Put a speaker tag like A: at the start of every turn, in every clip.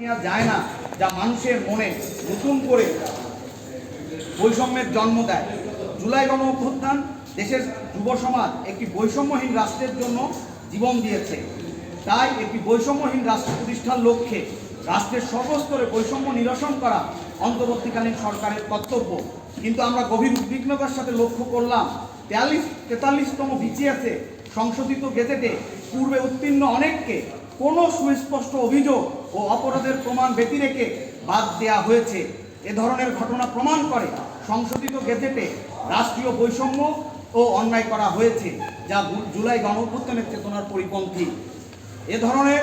A: নেওয়া যায় না, যা মানুষের মনে নতুন করে বৈষম্যের জন্ম দেয়। জুলাই গণ অভ্যুত্থান দেশের যুব সমাজ একটি বৈষম্যহীন রাষ্ট্রের জন্য জীবন দিয়েছে। তাই একটি বৈষম্যহীন রাষ্ট্র প্রতিষ্ঠার লক্ষ্যে রাষ্ট্রের সর্বস্তরে বৈষম্য নিরসন করা অন্তর্বর্তীকালীন সরকারের কর্তব্য। কিন্তু আমরা গভীর উদ্বিগ্নতার সাথে লক্ষ্য করলাম, তেয়াল্লিশ তেতাল্লিশতম বিচিএসে সংশোধিত গেজেটে পূর্বে উত্তীর্ণ অনেককে কোনো সুস্পষ্ট অভিযোগ ও অপরাধের প্রমাণ ব্যতি রেখে বাদ দেওয়া হয়েছে। এ ধরনের ঘটনা প্রমাণ করে সংশোধিত গেজেটে রাষ্ট্রীয় বৈষম্য ও অন্যায় করা হয়েছে, যা জুলাই গণঅভ্যুত্থানের চেতনার পরিপন্থী। এ ধরনের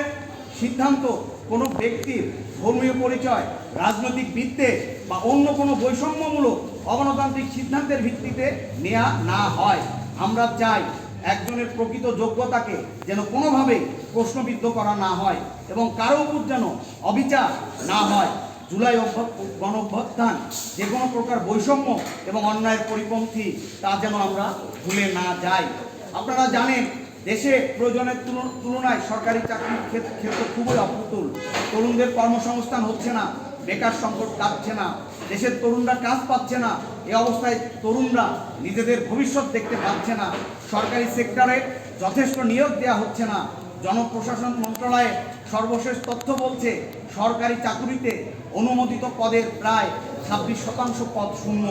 A: সিদ্ধান্ত কোনো ব্যক্তির ধর্মীয় পরিচয়, রাজনৈতিক বিদ্বেষ বা অন্য কোনো বৈষম্যমূলক অগণতান্ত্রিক সিদ্ধান্তের ভিত্তিতে নেওয়া না হয়। আমরা চাই একজনের প্রকৃত যোগ্যতাকে যেন কোনোভাবেই প্রশ্নবিদ্ধ করা না হয় এবং কারও উপর যেন অবিচার না হয়। জুলাই অভ্য- গণ অভ্যুত্থান যে কোনো প্রকার বৈষম্য এবং অন্যায়ের পরিপন্থী তা যেন আমরা ভুলে না যাই। আপনারা জানেন, দেশে প্রয়োজনের তুল- তুলনায় সরকারি চাকরির ক্ষেত- ক্ষেত্র খুবই অপ্রতুল। তরুণদের কর্মসংস্থান হচ্ছে না। বেকার সংকট কাটছে না, দেশের তরুণরা কাজ পাচ্ছে না, এ অবস্থায় তরুণরা নিজেদের ভবিষ্যৎ দেখতে পাচ্ছে না। সরকারি সেক্টরে যথেষ্ট নিয়োগ দেওয়া হচ্ছে না জনপ্রশাসন মন্ত্রণালয়ের সর্বশেষ তথ্য বলছে, সরকারি চাকুরিতে অনুমোদিত পদের প্রায় ছাব্বিশ শতাংশ পদ শূন্য,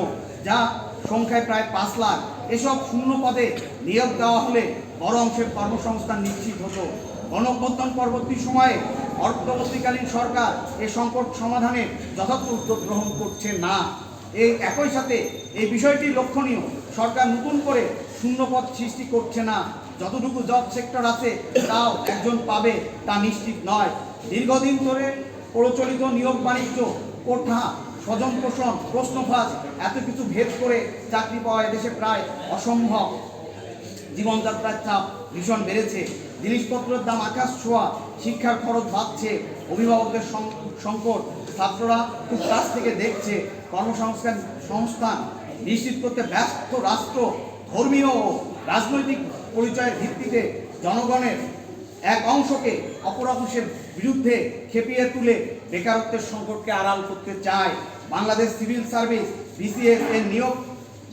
A: যা সংখ্যায় প্রায় পাঁচ লাখ। এসব শূন্য পদে নিয়োগ দেওয়া হলে বড় অংশের কর্মসংস্থান নিশ্চিত হতো। গণঅভ্যুত্থান পরবর্তী সময়ে অর্থবর্তীকালীন সরকার এ সংকট সমাধানে যথার্থ উদ্যোগ গ্রহণ করছে না। এই একই সাথে এই বিষয়টি লক্ষণীয়। সরকার নতুন করে শূন্যপদ সৃষ্টি করছে না। যতটুকু জব সেক্টর আছে, তাও একজন পাবে, তা নিশ্চিত নয়। দীর্ঘদিন ধরে প্রচলিত নিয়োগ বাণিজ্য, কোঠা, স্বজন পোষণ প্রশ্নফাঁস এত কিছু ভেদ করে চাকরি পাওয়া এদেশে প্রায় অসম্ভব। জীবনযাত্রার চাপ ভীষণ বেড়েছে। জিনিসপত্রের দাম আকাশ ছোঁয়া, শিক্ষার খরচ বাড়ছে, অভিভাবকদের সংকট, ছাত্ররা খুব কাছ থেকে দেখছে, কর্মসংস্থান, সংস্থান নিশ্চিত করতে ব্যস্ত রাষ্ট্র, ধর্মীয় রাজনৈতিক পরিচয়ের ভিত্তিতে জনগণের এক অংশকে অপর অংশের বিরুদ্ধে খেপিয়ে তুলে বেকারত্বের সংকটকে আড়াল করতে চায় বাংলাদেশ সিভিল সার্ভিস, বিসিএস এর নিয়োগ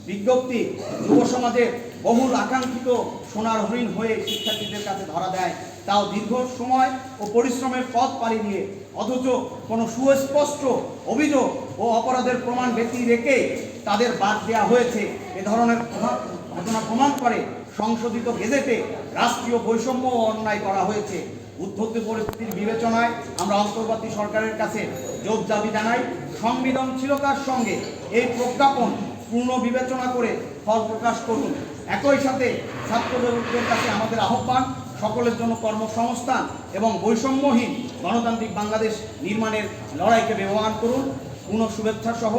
A: বিজ্ঞপ্তি যুব সমাজের বহুল আকাঙ্ক্ষিত সোনার হরিণ হয়ে শিক্ষার্থীদের কাছে ধরা দেয়। তাও দীর্ঘ সময় ও পরিশ্রমের পথ পাড়ি দিয়ে অথচ কোনো সুস্পষ্ট অভিযোগ ও অপরাধের প্রমাণ ব্যক্তি রেখে তাদের বাদ দেওয়া হয়েছে। এ ধরনের ঘটনা প্রমাণ করে সংশোধিত গেজেটে রাষ্ট্রীয় বৈষম্য অন্যায় করা হয়েছে। উদ্ভূত পরিস্থিতির বিবেচনায় আমরা অন্তর্বর্তী সরকারের কাছে জোর দাবি জানাই সংবেদনশীলতার সঙ্গে এই প্রজ্ঞাপন পূর্ণ বিবেচনা করে ফল প্রকাশ করুন। একই সাথে ছাত্রদের কাছে আমাদের আহ্বান, সকলের জন্য কর্মসংস্থান এবং বৈষম্যহীন গণতান্ত্রিক বাংলাদেশ নির্মাণের লড়াইকে ব্যবহার করুন। পূর্ণ শুভেচ্ছা সহ